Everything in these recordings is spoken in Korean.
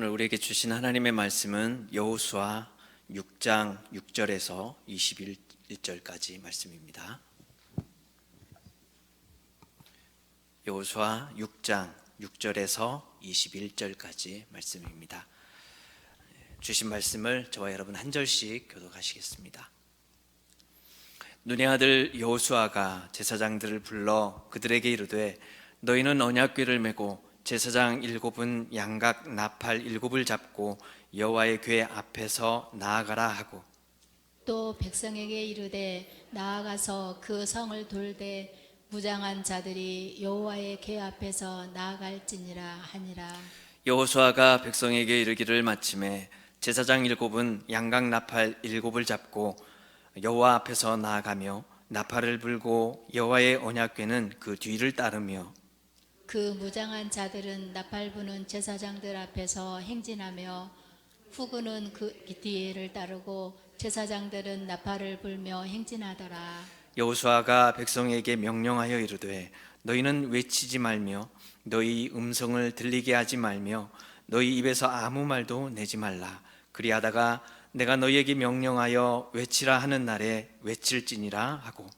오늘 우리에게 주신 하나님의 말씀은 여호수아 6장 6절에서 21절까지 말씀입니다. 여호수아 6장 6절에서 21절까지 말씀입니다. 주신 말씀을 저와 여러분 한 절씩 교독하시겠습니다. 눈의 아들 여호수아가 제사장들을 불러 그들에게 이르되 너희는 언약궤를 메고 제사장 일곱은 양각 나팔 일곱을 잡고 여호와의 궤 앞에서 나아가라 하고 또 백성에게 이르되 나아가서 그 성을 돌되 무장한 자들이 여호와의 궤 앞에서 나아갈지니라 하니라. 여호수아가 백성에게 이르기를 마침에 제사장 일곱은 양각 나팔 일곱을 잡고 여호와 앞에서 나아가며 나팔을 불고 여호와의 언약궤는 그 뒤를 따르며 그 무장한 자들은 나팔 부는 제사장들 앞에서 행진하며 후구는 그 뒤를 따르고 제사장들은 나팔을 불며 행진하더라. 여호수아가 백성에게 명령하여 이르되 너희는 외치지 말며 너희 음성을 들리게 하지 말며 너희 입에서 아무 말도 내지 말라. 그리하다가 내가 너희에게 명령하여 외치라 하는 날에 외칠지니라 하고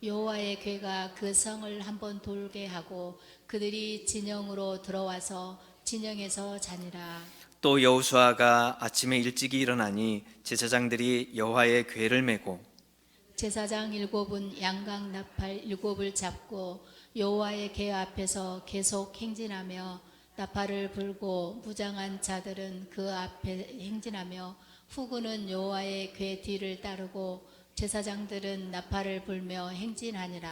여호와의 궤가 그 성을 한번 돌게 하고 그들이 진영으로 들어와서 진영에서 자니라. 또 여호수아가 아침에 일찍이 일어나니 제사장들이 여호와의 궤를 메고 제사장 일곱은 양각 나팔 일곱을 잡고 여호와의 궤 앞에서 계속 행진하며 나팔을 불고 무장한 자들은 그 앞에 행진하며 후구는 여호와의 궤 뒤를 따르고 제사장들은 나팔을 불며 행진하니라.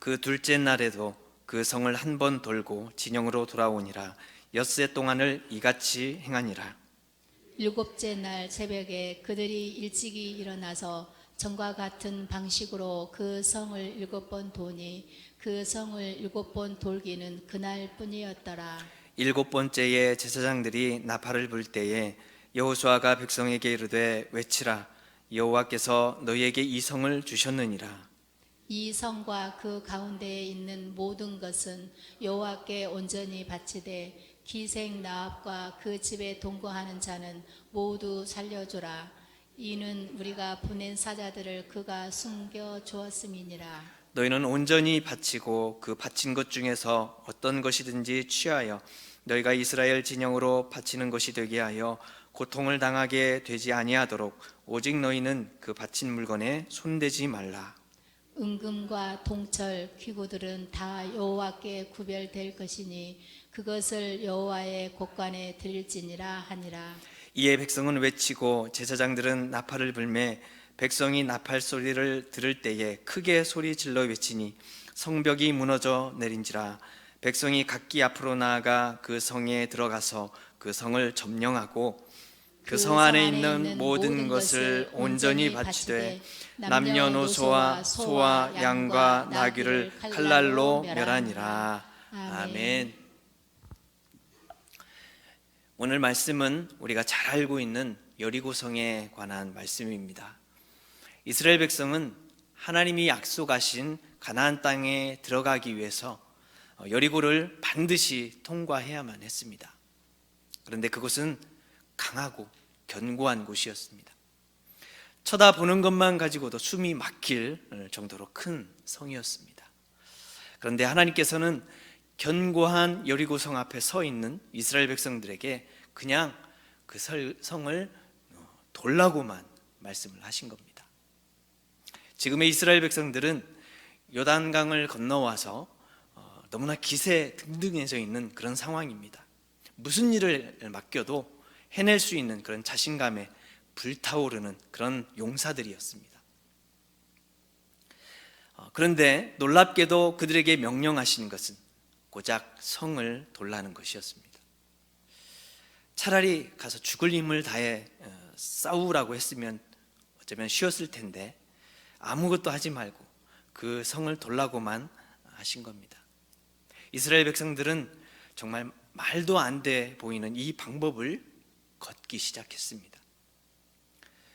그 둘째 날에도 그 성을 한 번 돌고 진영으로 돌아오니라. 엿새 동안을 이같이 행하니라. 일곱째 날 새벽에 그들이 일찍이 일어나서 전과 같은 방식으로 그 성을 일곱 번 도니 그 성을 일곱 번 돌기는 그날 뿐이었더라. 일곱 번째에 제사장들이 나팔을 불 때에 여호수아가 백성에게 이르되 외치라 여호와께서 너희에게 이 성을 주셨느니라 이 성과 그 가운데에 있는 모든 것은 여호와께 온전히 바치되 기생 나합과 그 집에 동거하는 자는 모두 살려주라. 이는 우리가 보낸 사자들을 그가 숨겨 주었음이니라. 너희는 온전히 바치고 그 바친 것 중에서 어떤 것이든지 취하여 너희가 이스라엘 진영으로 바치는 것이 되게 하여 고통을 당하게 되지 아니하도록 오직 너희는 그 바친 물건에 손대지 말라 은금과 동철 기구들은 다 여호와께 구별될 것이니 그것을 여호와의 곳간에 드릴지니라 하니라. 이에 백성은 외치고 제사장들은 나팔을 불매 백성이 나팔 소리를 들을 때에 크게 소리 질러 외치니 성벽이 무너져 내린지라 백성이 각기 앞으로 나아가 그 성에 들어가서 그 성을 점령하고 그 성 안에 있는 모든 것을 온전히 바치되 남녀노소와 소와 양과 나귀를 칼날로 멸하니라 아멘. 오늘 말씀은 우리가 잘 알고 있는 여리고성에 관한 말씀입니다. 이스라엘 백성은 하나님이 약속하신 가나안 땅에 들어가기 위해서 여리고를 반드시 통과해야만 했습니다. 그런데 그곳은 강하고 견고한 곳이었습니다. 쳐다보는 것만 가지고도 숨이 막힐 정도로 큰 성이었습니다. 그런데 하나님께서는 견고한 여리고 성 앞에 서 있는 이스라엘 백성들에게 그냥 그 성을 돌라고만 말씀을 하신 겁니다. 지금의 이스라엘 백성들은 요단강을 건너와서 어, 너무나 기세 등등해져 있는 그런 상황입니다. 무슨 일을 맡겨도 해낼 수 있는 그런 자신감에 불타오르는 그런 용사들이었습니다. 어, 그런데 놀랍게도 그들에게 명령하시는 것은 고작 성을 돌라는 것이었습니다. 차라리 가서 죽을 힘을 다해 어, 싸우라고 했으면 어쩌면 쉬었을 텐데 아무것도 하지 말고 그 성을 돌라고만 하신 겁니다. 이스라엘 백성들은 정말 말도 안 돼 보이는 이 방법을 걷기 시작했습니다.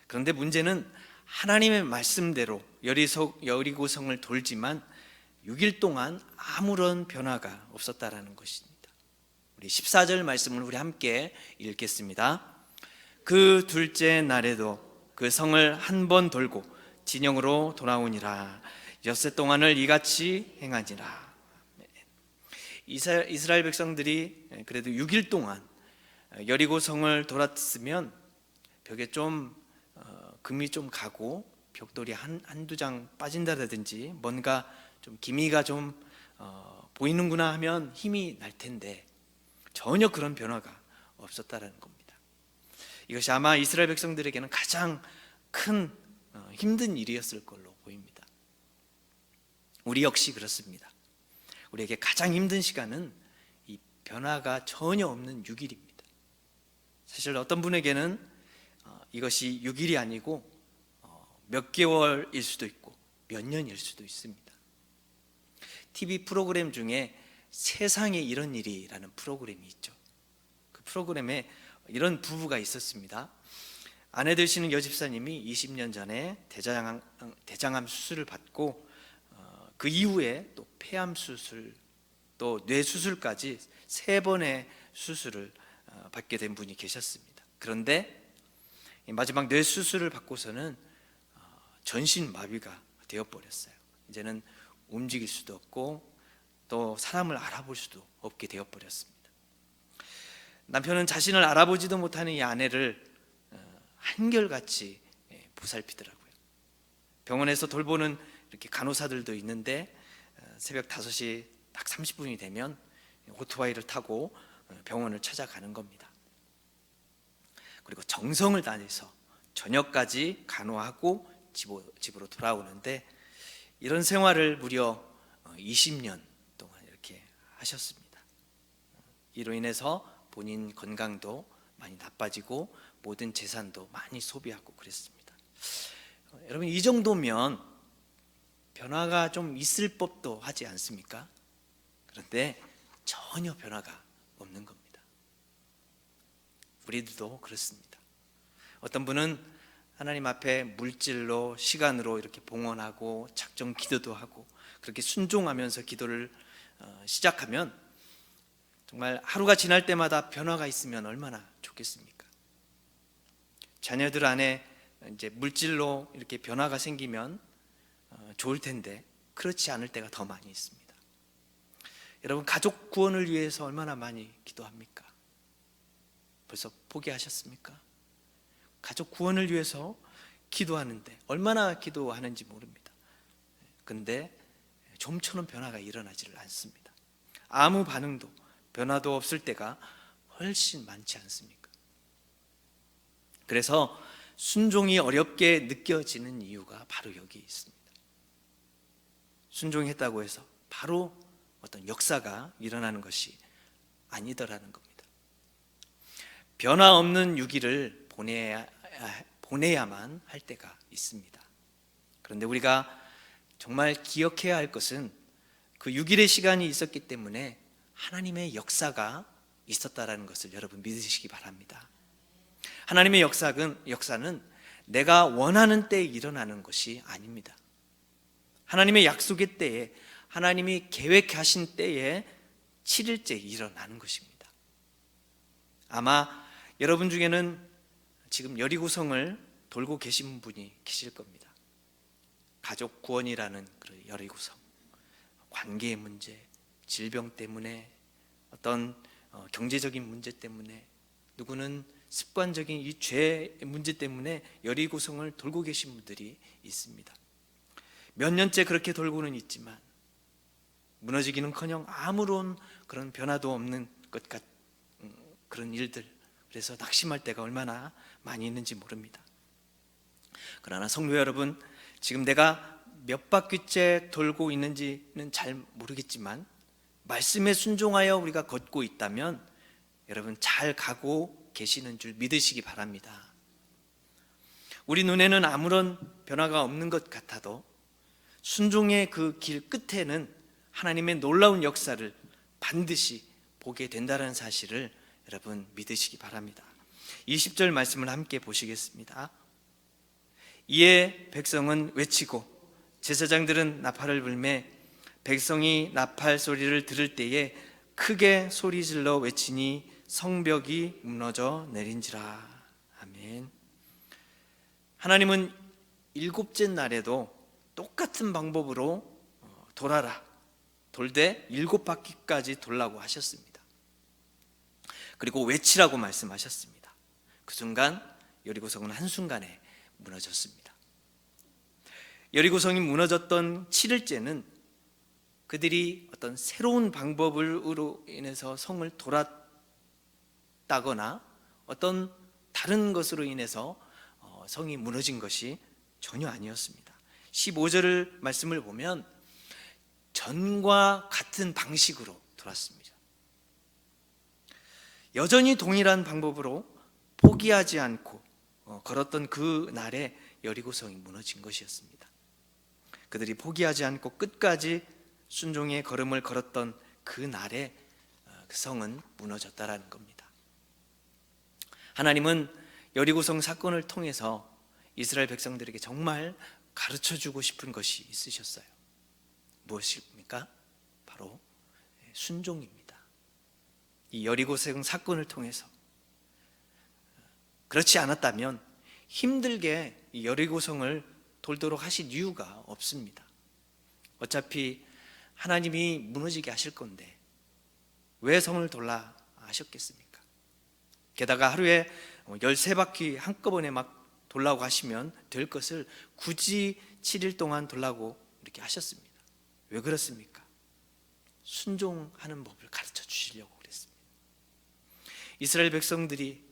그런데 문제는 하나님의 말씀대로 여리고성을 돌지만 6일 동안 아무런 변화가 없었다라는 것입니다. 우리 14절 말씀을 우리 함께 읽겠습니다. 그 둘째 날에도 그 성을 한 번 돌고 진영으로 돌아오니라 엿새 동안을 이같이 행하니라 이스라엘, 백성들이 그래도 6일 동안 여리고 성을 돌았으면 벽에 좀 어, 금이 좀 가고 벽돌이 한 한두 장 빠진다라든지 뭔가 좀 기미가 좀 어, 보이는구나 하면 힘이 날 텐데 전혀 그런 변화가 없었다라는 겁니다. 이것이 아마 이스라엘 백성들에게는 가장 큰 어, 힘든 일이었을 걸로 보입니다. 우리 역시 그렇습니다. 우리에게 가장 힘든 시간은 이 변화가 전혀 없는 6일입니다. 사실 어떤 분에게는 어, 이것이 6일이 아니고 어, 몇 개월일 수도 있고 몇 년일 수도 있습니다. TV 프로그램 중에 세상에 이런 일이라는 프로그램이 있죠. 그 프로그램에 이런 부부가 있었습니다. 아내 되시는 여집사님이 20년 전에 대장암, 대장암 수술을 받고 어, 그 이후에 또 폐암 수술 또 뇌 수술까지 세 번의 수술을 어, 받게 된 분이 계셨습니다. 그런데 이 마지막 뇌 수술을 받고서는 어, 전신 마비가 되어 버렸어요. 이제는 움직일 수도 없고 또 사람을 알아볼 수도 없게 되어 버렸습니다. 남편은 자신을 알아보지도 못하는 이 아내를 어, 한결같이 예, 보살피더라고요. 병원에서 돌보는 이렇게 간호사들도 있는데 어, 새벽 5시 딱 30분이 되면 오토바이를 타고 어, 병원을 찾아가는 겁니다. 그리고 정성을 다해서 저녁까지 간호하고 집으로 돌아오는데 이런 생활을 무려 20년 동안 이렇게 하셨습니다. 이로 인해서 본인 건강도 많이 나빠지고 모든 재산도 많이 소비하고 그랬습니다. 어, 여러분 이 정도면 변화가 좀 있을 법도 하지 않습니까? 그런데 전혀 변화가. 우리들도 그렇습니다. 어떤 분은 하나님 앞에 물질로 시간으로 이렇게 봉헌하고 작정 기도도 하고 그렇게 순종하면서 기도를 어, 시작하면 정말 하루가 지날 때마다 변화가 있으면 얼마나 좋겠습니까? 자녀들 안에 이제 물질로 이렇게 변화가 생기면 어, 좋을 텐데 그렇지 않을 때가 더 많이 있습니다. 여러분 가족 구원을 위해서 얼마나 많이 기도합니까? 벌써 포기하셨습니까? 가족 구원을 위해서 기도하는데 얼마나 기도하는지 모릅니다. 근데 좀처럼 변화가 일어나지를 않습니다. 아무 반응도 변화도 없을 때가 훨씬 많지 않습니까? 그래서 순종이 어렵게 느껴지는 이유가 바로 여기 있습니다. 순종했다고 해서 바로 어떤 역사가 일어나는 것이 아니더라는 겁니다. 변화 없는 유기를 보내야, 보내야만 할 때가 있습니다. 그런데 우리가 정말 기억해야 할 것은 그 6일의 시간이 있었기 때문에 하나님의 역사가 있었다라는 것을 여러분 믿으시기 바랍니다. 하나님의 역사는 역사는 내가 원하는 때에 일어나는 것이 아닙니다. 하나님의 약속의 때에 하나님이 계획하신 때에 7일째 일어나는 것입니다. 아마 여러분 중에는 지금 여리고성을 돌고 계신 분이 계실 겁니다. 가족 구원이라는 그 여리고성, 관계의 문제, 질병 때문에 어떤 어, 경제적인 문제 때문에 누구는 습관적인 이 죄의 문제 때문에 여리고성을 돌고 계신 분들이 있습니다. 몇 년째 그렇게 돌고는 있지만 무너지기는커녕 아무런 그런 변화도 없는 것같 음, 그런 일들 그래서 낙심할 때가 얼마나 많이 있는지 모릅니다. 그러나 성도 여러분, 지금 내가 몇 바퀴째 돌고 있는지는 잘 모르겠지만 말씀에 순종하여 우리가 걷고 있다면 여러분 잘 가고 계시는 줄 믿으시기 바랍니다. 우리 눈에는 아무런 변화가 없는 것 같아도 순종의 그 길 끝에는 하나님의 놀라운 역사를 반드시 보게 된다는 사실을 여러분 믿으시기 바랍니다. 20절 말씀을 함께 보시겠습니다. 이에 백성은 외치고 제사장들은 나팔을 불매 백성이 나팔 소리를 들을 때에 크게 소리질러 외치니 성벽이 무너져 내린지라 아멘. 하나님은 일곱째 날에도 똑같은 방법으로 어, 돌아라 돌되 일곱 바퀴까지 돌라고 하셨습니다. 그리고 외치라고 말씀하셨습니다. 그 순간 여리고성은 한순간에 무너졌습니다. 여리고성이 무너졌던 7일째는 그들이 어떤 새로운 방법으로 인해서 성을 돌았다거나 어떤 다른 것으로 인해서 어, 성이 무너진 것이 전혀 아니었습니다. 15절을 말씀을 보면 전과 같은 방식으로 돌았습니다. 여전히 동일한 방법으로 포기하지 않고 어, 걸었던 그 날에 여리고성이 무너진 것이었습니다. 그들이 포기하지 않고 끝까지 순종의 걸음을 걸었던 그 날에 어, 그 성은 무너졌다라는 겁니다. 하나님은 여리고성 사건을 통해서 이스라엘 백성들에게 정말 가르쳐 주고 싶은 것이 있으셨어요. 무엇입니까? 바로 순종입니다. 이 여리고성 사건을 통해서 그렇지 않았다면 힘들게 이 여리고성을 돌도록 하신 이유가 없습니다. 어차피 하나님이 무너지게 하실 건데 왜 성을 돌라 하셨겠습니까? 게다가 하루에 13바퀴 한꺼번에 막 돌라고 하시면 될 것을 굳이 7일 동안 돌라고 이렇게 하셨습니다. 왜 그렇습니까? 순종하는 법을 가르쳐 주시려고. 이스라엘 백성들이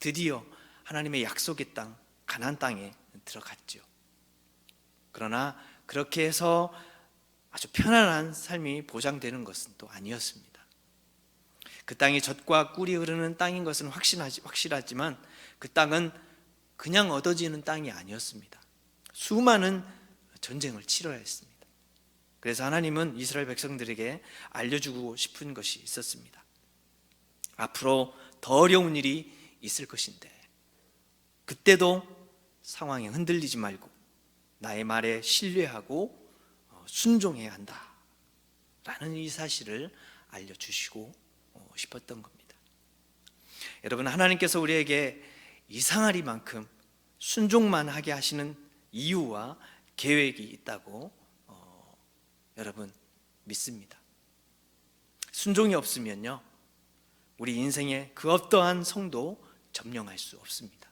드디어 하나님의 약속의 땅 가나안 땅에 들어갔죠. 그러나 그렇게 해서 아주 편안한 삶이 보장되는 것은 또 아니었습니다. 그 땅이 젖과 꿀이 흐르는 땅인 것은 확신하지, 확실하지만 그 땅은 그냥 얻어지는 땅이 아니었습니다. 수많은 전쟁을 치러야 했습니다. 그래서 하나님은 이스라엘 백성들에게 알려주고 싶은 것이 있었습니다. 앞으로 더 어려운 일이 있을 것인데 그때도 상황에 흔들리지 말고 나의 말에 신뢰하고 어, 순종해야 한다. 라는 이 사실을 알려주시고 어, 싶었던 겁니다. 여러분, 하나님께서 우리에게 이상하리만큼 순종만 하게 하시는 이유와 계획이 있다고 어, 여러분 믿습니다. 순종이 없으면요, 우리 인생의 그 어떠한 성도 점령할 수 없습니다.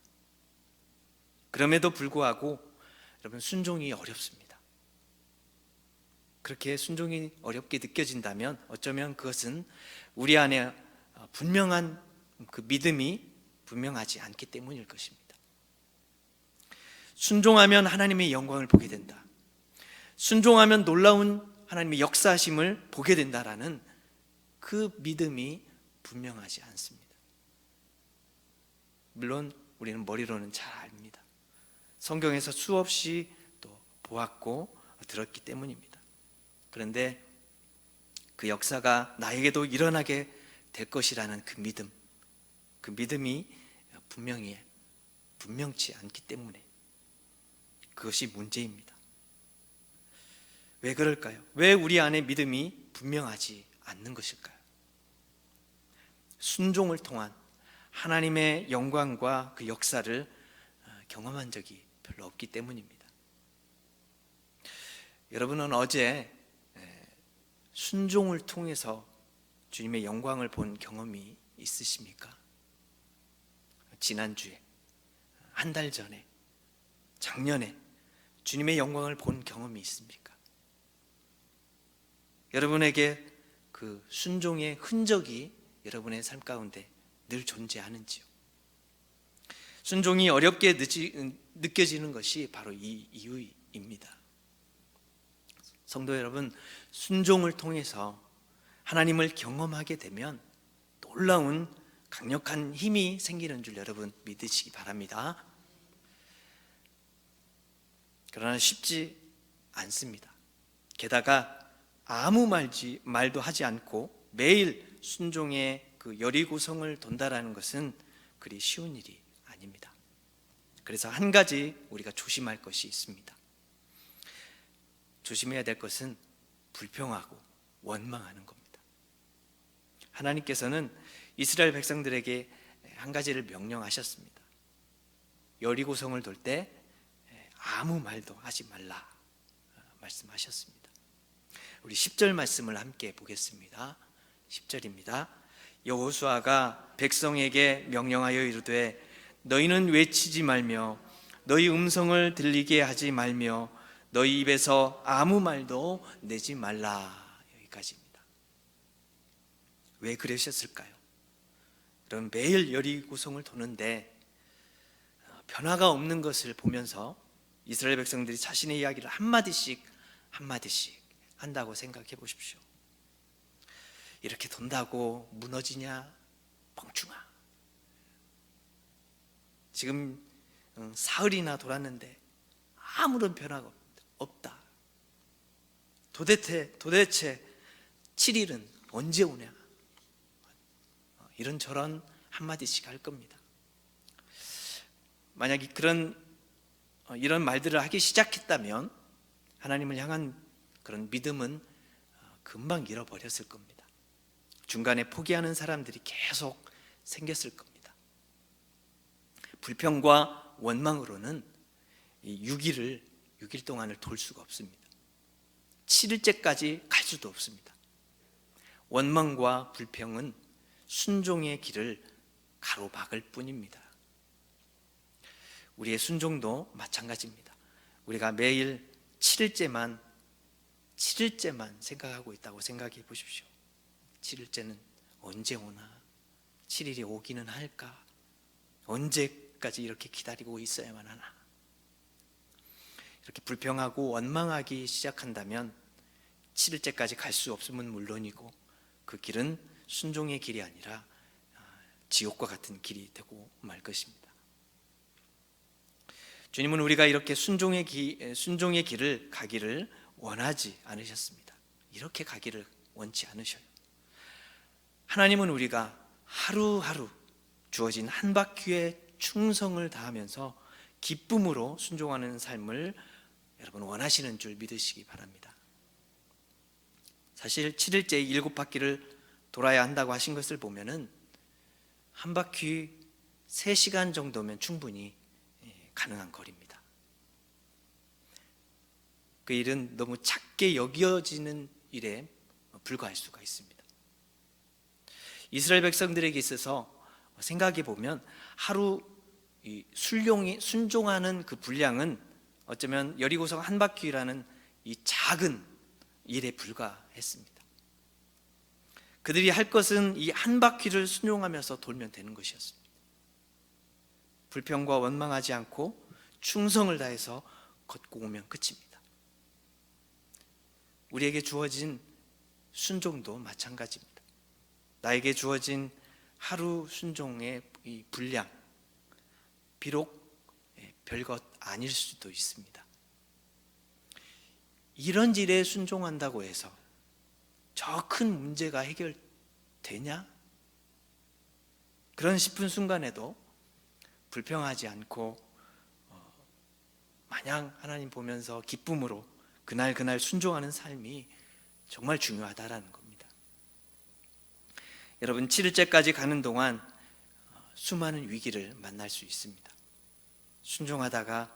그럼에도 불구하고 여러분 순종이 어렵습니다. 그렇게 순종이 어렵게 느껴진다면 어쩌면 그것은 우리 안에 분명한 그 믿음이 분명하지 않기 때문일 것입니다. 순종하면 하나님의 영광을 보게 된다. 순종하면 놀라운 하나님의 역사심을 보게 된다라는 그 믿음이 분명하지 않습니다. 물론 우리는 머리로는 잘 압니다. 성경에서 수없이 또 보았고 들었기 때문입니다. 그런데 그 역사가 나에게도 일어나게 될 것이라는 그 믿음, 그 믿음이 분명히 분명치 않기 때문에 그것이 문제입니다. 왜 그럴까요? 왜 우리 안에 믿음이 분명하지 않는 것일까요? 순종을 통한 하나님의 영광과 그 역사를 경험한 적이 별로 없기 때문입니다. 여러분은 어제 순종을 통해서 주님의 영광을 본 경험이 있으십니까? 지난주에, 한 달 전에, 작년에 주님의 영광을 본 경험이 있습니까? 여러분에게 그 순종의 흔적이 여러분의 삶 가운데 늘 존재하는지요? 순종이 어렵게 느껴지는 것이 바로 이 이유입니다. 성도 여러분, 순종을 통해서 하나님을 경험하게 되면 놀라운 강력한 힘이 생기는 줄 여러분 믿으시기 바랍니다. 그러나 쉽지 않습니다. 게다가 아무 말지 말도 하지 않고 매일 순종의 그 여리고성을 돈다라는 것은 그리 쉬운 일이 아닙니다. 그래서 한 가지 우리가 조심할 것이 있습니다. 조심해야 될 것은 불평하고 원망하는 겁니다. 하나님께서는 이스라엘 백성들에게 한 가지를 명령하셨습니다. 여리고성을 돌 때 아무 말도 하지 말라 어, 말씀하셨습니다. 우리 10절 말씀을 함께 보겠습니다. 10절입니다. 여호수아가 백성에게 명령하여 이르되 너희는 외치지 말며 너희 음성을 들리게 하지 말며 너희 입에서 아무 말도 내지 말라 여기까지입니다. 왜 그러셨을까요? 그럼 매일 여리고성을 도는데 어, 변화가 없는 것을 보면서 이스라엘 백성들이 자신의 이야기를 한 마디씩 한 마디씩 한다고 생각해 보십시오. 이렇게 돈다고 무너지냐 멍충아. 지금 음, 사흘이나 돌았는데 아무런 변화가 없- 없다. 도대체 도대체 7일은 언제 오냐? 어, 이런 저런 한 마디씩 할 겁니다. 만약 이 그런 어, 이런 말들을 하기 시작했다면 하나님을 향한 그런 믿음은 어, 금방 잃어버렸을 겁니다. 중간에 포기하는 사람들이 계속 생겼을 겁니다. 불평과 원망으로는 이 6일을 6일 동안을 돌 수가 없습니다. 7일째까지 갈 수도 없습니다. 원망과 불평은 순종의 길을 가로막을 뿐입니다. 우리의 순종도 마찬가지입니다. 우리가 매일 7일째만 7일째만 생각하고 있다고 생각해 보십시오. 7일째는 언제 오나? 7일이 오기는 할까? 언제까지 이렇게 기다리고 있어야만 하나? 이렇게 불평하고 원망하기 시작한다면 7일째까지 갈 수 없음은 물론이고 그 길은 순종의 길이 아니라 아, 지옥과 같은 길이 되고 말 것입니다. 주님은 우리가 이렇게 순종의 기, 순종의 길을 가기를 원하지 않으셨습니다. 이렇게 가기를 원치 않으셔요. 하나님은 우리가 하루하루 주어진 한 바퀴의 충성을 다하면서 기쁨으로 순종하는 삶을 여러분 원하시는 줄 믿으시기 바랍니다. 사실 7일째 일곱 바퀴를 돌아야 한다고 하신 것을 보면은 한 바퀴 3시간 정도면 충분히 예, 가능한 거리입니다. 그 일은 너무 작게 여겨지는 일에 불과할 수가 있습니다. 이스라엘 백성들에게 있어서 생각해 보면 하루 이 순종이 순종하는 그 분량은 어쩌면 여리고성 한 바퀴라는 이 작은 일에 불과했습니다. 그들이 할 것은 이 한 바퀴를 순종하면서 돌면 되는 것이었습니다. 불평과 원망하지 않고 충성을 다해서 걷고 오면 끝입니다. 우리에게 주어진 순종도 마찬가지입니다. 나에게 주어진 하루 순종의 이 분량, 비록 예, 별것 아닐 수도 있습니다. 이런 일에 순종한다고 해서 저 큰 문제가 해결되냐? 그런 싶은 순간에도 불평하지 않고 어, 마냥 하나님 보면서 기쁨으로 그날 그날 순종하는 삶이 정말 중요하다라는 겁니다. 여러분 7일째까지 가는 동안 어, 수많은 위기를 만날 수 있습니다. 순종하다가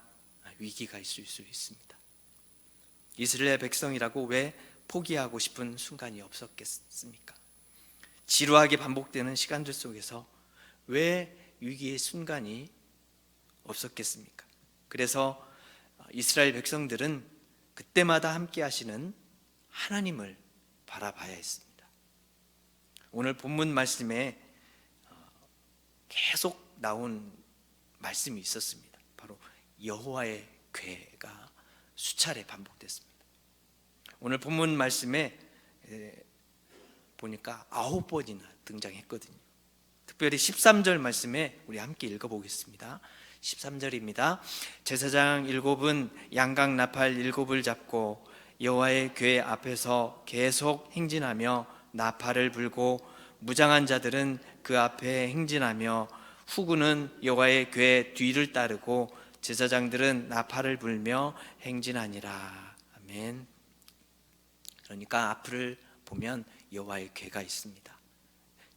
위기가 있을 수 있습니다. 이스라엘 백성이라고 왜 포기하고 싶은 순간이 없었겠습니까? 지루하게 반복되는 시간들 속에서 왜 위기의 순간이 없었겠습니까? 그래서 이스라엘 백성들은 그때마다 함께 하시는 하나님을 바라봐야 했습니다. 오늘 본문 말씀에 어, 계속 나온 말씀이 있었습니다. 바로 여호와의 괴가 수차례 반복됐습니다. 오늘 본문 말씀에 에, 보니까 아홉 번이나 등장했거든요. 특별히 13절 말씀에 우리 함께 읽어보겠습니다. 13절입니다. 제사장 일곱은 양각 나팔 일곱을 잡고 여호와의 궤 앞에서 계속 행진하며 나팔을 불고 무장한 자들은 그 앞에 행진하며 후구는 여호와의 궤 뒤를 따르고 제사장들은 나팔을 불며 행진하니라. 아멘. 그러니까 앞을 보면 여호와의 궤가 있습니다.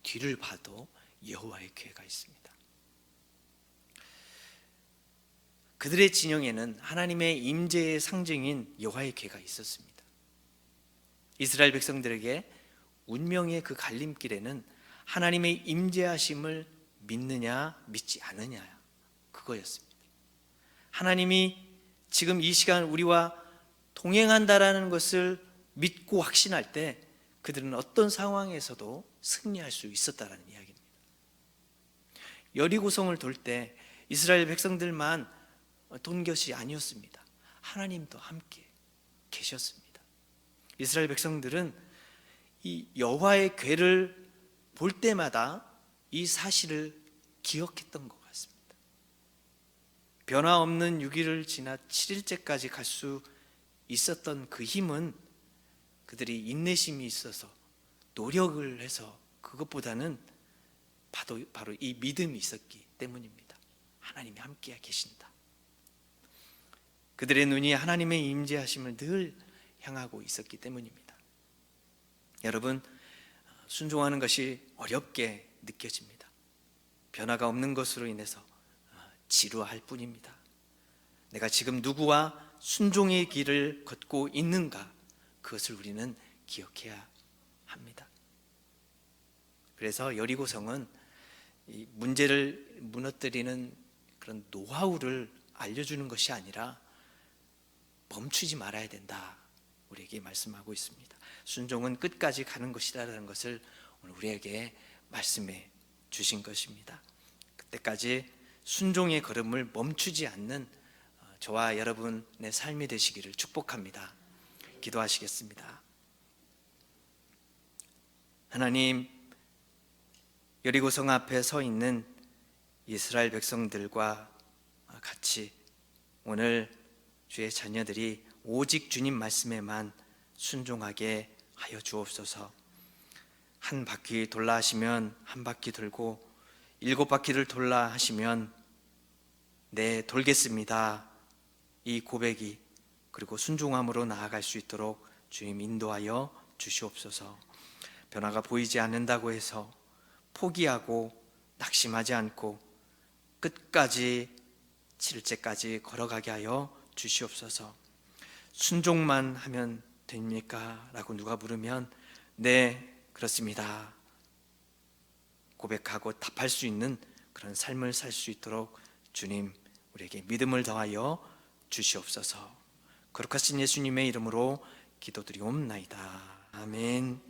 뒤를 봐도 여호와의 교회가 있습니다. 그들의 진영에는 하나님의 임재의 상징인 여호와의 궤가 있었습니다. 이스라엘 백성들에게 운명의 그 갈림길에는 하나님의 임재하심을 믿느냐 믿지 않느냐 그거였습니다. 하나님이 지금 이 시간 우리와 동행한다라는 것을 믿고 확신할 때 그들은 어떤 상황에서도 승리할 수 있었다라는 이야기입니다. 여리고성을 돌 때 이스라엘 백성들만 돈 것이 아니었습니다. 하나님도 함께 계셨습니다. 이스라엘 백성들은 이 여호와의 괴를 볼 때마다 이 사실을 기억했던 것 같습니다. 변화 없는 6일을 지나 7일째까지 갈 수 있었던 그 힘은 그들이 인내심이 있어서 노력을 해서 그것보다는 바로, 바로 이 믿음이 있었기 때문입니다. 하나님이 함께 계신다. 그들의 눈이 하나님의 임재하심을 늘 향하고 있었기 때문입니다. 여러분 순종하는 것이 어렵게 느껴집니다. 변화가 없는 것으로 인해서 지루할 뿐입니다. 내가 지금 누구와 순종의 길을 걷고 있는가 그것을 우리는 기억해야 합니다. 그래서 여리고성은 이 문제를 무너뜨리는 그런 노하우를 알려주는 것이 아니라 멈추지 말아야 된다. 우리에게 말씀하고 있습니다. 순종은 끝까지 가는 것이다라는 것을 오늘 우리에게 말씀해 주신 것입니다. 그때까지 순종의 걸음을 멈추지 않는 어, 저와 여러분의 삶이 되시기를 축복합니다. 기도하시겠습니다. 하나님, 여리고성 앞에 서 있는 이스라엘 백성들과 같이 오늘 주의 자녀들이 오직 주님 말씀에만 순종하게 하여 주옵소서. 한 바퀴 돌라 하시면 한 바퀴 돌고 일곱 바퀴를 돌라 하시면 네 돌겠습니다. 이 고백이 그리고 순종함으로 나아갈 수 있도록 주님 인도하여 주시옵소서. 변화가 보이지 않는다고 해서 포기하고 낙심하지 않고 끝까지 칠째까지 걸어가게 하여 주시옵소서. 순종만 하면 됩니까? 라고 누가 물으면 네, 그렇습니다. 고백하고 답할 수 있는 그런 삶을 살 수 있도록 주님 우리에게 믿음을 더하여 주시옵소서. 거룩하신 예수님의 이름으로 기도드리옵나이다. 아멘.